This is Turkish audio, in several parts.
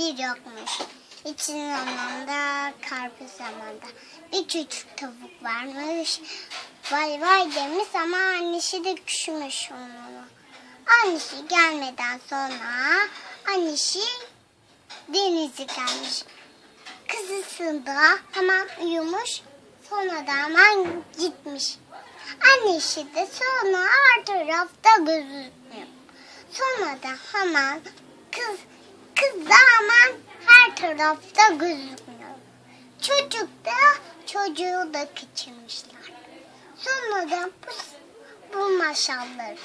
bir yokmuş. İçin zamanda, karpuz zamanda. Bir küçük tavuk varmış. Vay vay demiş ama annesi de küsmüş onu. Annesi gelmeden sonra annesi denize gelmiş. Kızısı da hemen uyumuş. Sonra da hemen gitmiş. Annesi de sonra her tarafta gözükmüyor. Sonra da hemen kız kız hemen her tarafta gözükmüyor. Çocuk da çocuğu da kaçırmışlar. Sonra da bu, bu masalları.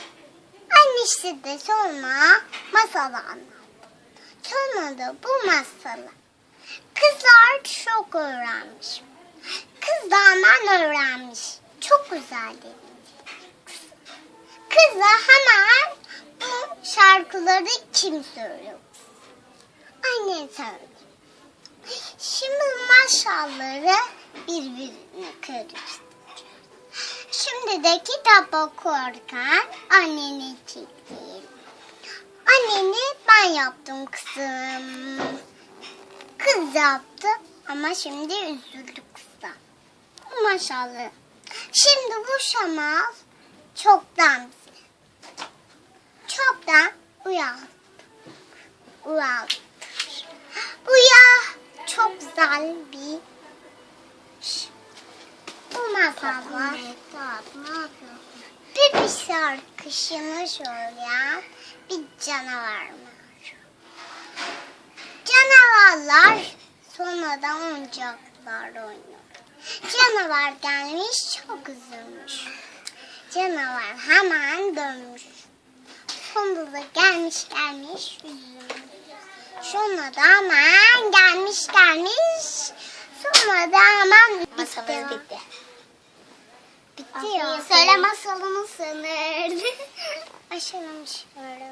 Annesi de sonra masal anlattı. Sonra da bu masalı kızlar çok öğrenmiş. Kız da hemen öğrenmiş. Çok güzel dedi. Kız da hemen bu şarkıları kim söylüyor? Anne söylüyor. Şimdi masalları birbirine karıştıracağız. Şimdi de kitap okurken anneni çekeyim. Anneni ben yaptım kızım. Kız yaptı ama şimdi üzüldü kız da. Maşallah. Şimdi bu şamal çoktan çoktan uyandı. Uyandı. Güzel bir bu masal var. Bir bir şarkısını söyleyen bir canavar var. Canavarlar sonradan oyuncaklar oynuyor. Canavar gelmiş çok üzülmüş. Canavar hemen dönmüş. Sonra da gelmiş gelmiş üzülmüş. Sonra da hemen gelmiş gelmiş. Sonra da hemen bitti. Masalımız bitti. Bitti ya. Söyle masalını sınır. Aşağılamış öyle.